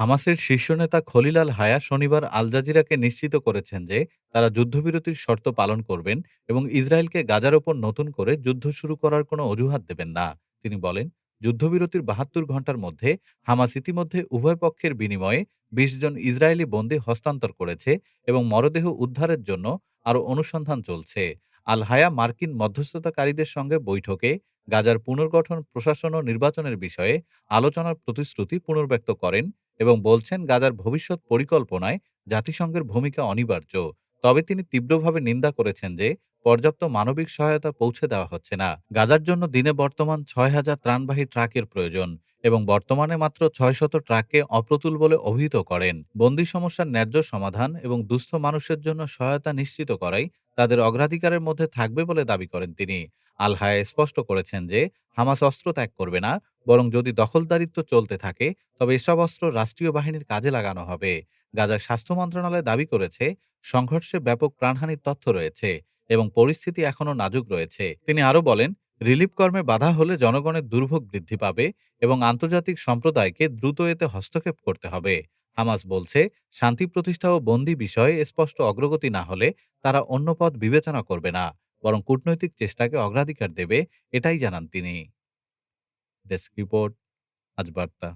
হামাসের শীর্ষ নেতা খলিল আল হায়া শনিবার আল জাজিরাকে নিশ্চিত করেছেন যে তারা যুদ্ধবিরতির শর্ত পালন করবেন এবং ইসরায়েলকে গাজার ওপর নতুন করে যুদ্ধ শুরু করার কোনো অজুহাত দেবেন না। তিনি বলেন, যুদ্ধবিরতির বাহাত্তর ঘণ্টার মধ্যে হামাস ইতিমধ্যে উভয় পক্ষের বিনিময়ে বিশ জন ইসরায়েলি বন্দী হস্তান্তর করেছে এবং মরদেহ উদ্ধারের জন্য আরও অনুসন্ধান চলছে। আল হায়া মার্কিন মধ্যস্থতাকারীদের সঙ্গে বৈঠকে গাজার পুনর্গঠন, প্রশাসন ও নির্বাচনের বিষয়ে আলোচনার প্রতিশ্রুতি পুনর্ব্যক্ত করেন এবং বলছেন, গাজার ভবিষ্যৎ পরিকল্পনায় জাতিসংঘের ভূমিকা অনিবার্য। তবে তিনি তীব্রভাবে নিন্দা করেছেন যে, পর্যাপ্ত মানবিক সহায়তা পৌঁছে দেওয়া হচ্ছে না। গাজার জন্য দিনে বর্তমান ছয় হাজার ত্রাণবাহী ট্রাকের প্রয়োজন এবং বর্তমানে মাত্র ছয়শত ট্রাককে অপ্রতুল বলে অভিহিত করেন। বন্দি সমস্যার ন্যায্য সমাধান এবং দুস্থ মানুষের জন্য সহায়তা নিশ্চিত করাই তাদের অগ্রাধিকারের মধ্যে থাকবে বলে দাবি করেন তিনি। আল স্পষ্ট করেছেন যে, হামাস অস্ত্র ত্যাগ করবে না, বরং যদি দখলদারিত্ব চলতে থাকে, তবে এসব অস্ত্র রাষ্ট্রীয় বাহিনীর কাজে লাগানো হবে। গাজার স্বাস্থ্য মন্ত্রণালয় দাবি করেছে, সংঘর্ষে ব্যাপক প্রাণহানির তথ্য রয়েছে এবং পরিস্থিতি এখনও নাজুক রয়েছে। তিনি আরও বলেন, রিলিফ কর্মে বাধা হলে জনগণের দুর্ভোগ বৃদ্ধি পাবে এবং আন্তর্জাতিক সম্প্রদায়কে দ্রুত এতে হস্তক্ষেপ করতে হবে। হামাস বলছে, শান্তি প্রতিষ্ঠা ও বন্দি বিষয়ে স্পষ্ট অগ্রগতি না হলে তারা অন্য পদ বিবেচনা করবে না, বরং কূটনৈতিক চেষ্টাকে অগ্রাধিকার দেবে, এটাই জানান তিনি। ডেস্ক রিপোর্ট, আজ বার্তা।